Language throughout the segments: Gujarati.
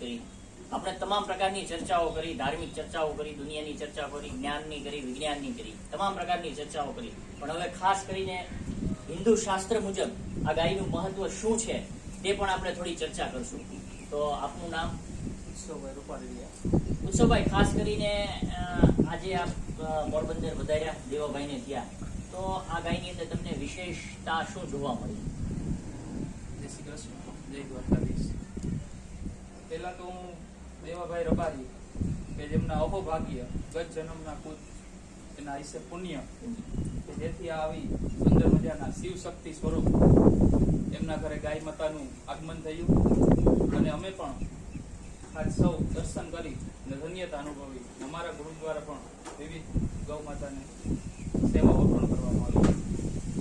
કરી. આપણે તમામ પ્રકારની ચર્ચાઓ કરી ધાર્મિક ચર્ચાઓ કરી દુનિયાની ચર્ચા કરી જ્ઞાનની કરી વિજ્ઞાનની કરી. તમામ પ્રકારની ચર્ચાઓ કરી. પણ હવે ખાસ કરીને હિન્દુ શાસ્ત્ર મુજબ આ ગાયનું મહત્વ શું છે તે પણ આપણે થોડી ચર્ચા કરશું. તો આપનું નામ? ઉત્સવભાઈ રૂપારેલિયા ઉત્સવભાઈ ખાસ કરીને આજે આપ પોરબંદર વધાર્યા દેવાભાઈને ત્યાં તો આ ગાયની અંદર તમને વિશેષતા શું જોવા મળી? જય શ્રી કૃષ્ણ. જય દ્વારકાધીશ. પહેલા તો હું દેવાભાઈ રબારી, કે જેમના અહોભાગ્ય, ગત જન્મના કુદ એના હિસ્સે પુણ્ય, કે જેથી આવી સુંદર મજાના શિવ શક્તિ સ્વરૂપ એમના ઘરે ગાય માતાનું આગમન થયું. અને અમે પણ આજ સૌ દર્શન કરી અને ધન્યતા અનુભવી. અમારા ગુરુ દ્વારા પણ વિવિધ ગૌ માતાને સેવાઓ પણ કરવામાં આવી.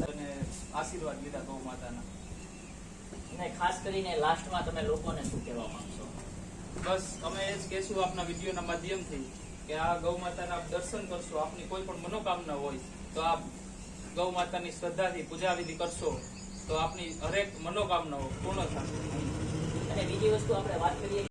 અને આશીર્વાદ લીધા ગૌ માતાના. ખાસ કરીને લાસ્ટમાં તમે લોકોને શું કહેવા માંગશો? બસ, અમે એ જ કહેશું, આપના વિડીયોના માધ્યમથી કે આ ગૌ માતાના આપ દર્શન કરશો, આપની કોઈ પણ મનોકામના હોય, તો આપ ગૌ માતાની શ્રદ્ધાથી પૂજા વિધિ કરશો, તો આપની હરેક મનોકામનાઓ પૂર્ણ થશે અને બીજી વસ્તુ આપણે વાત કરીએ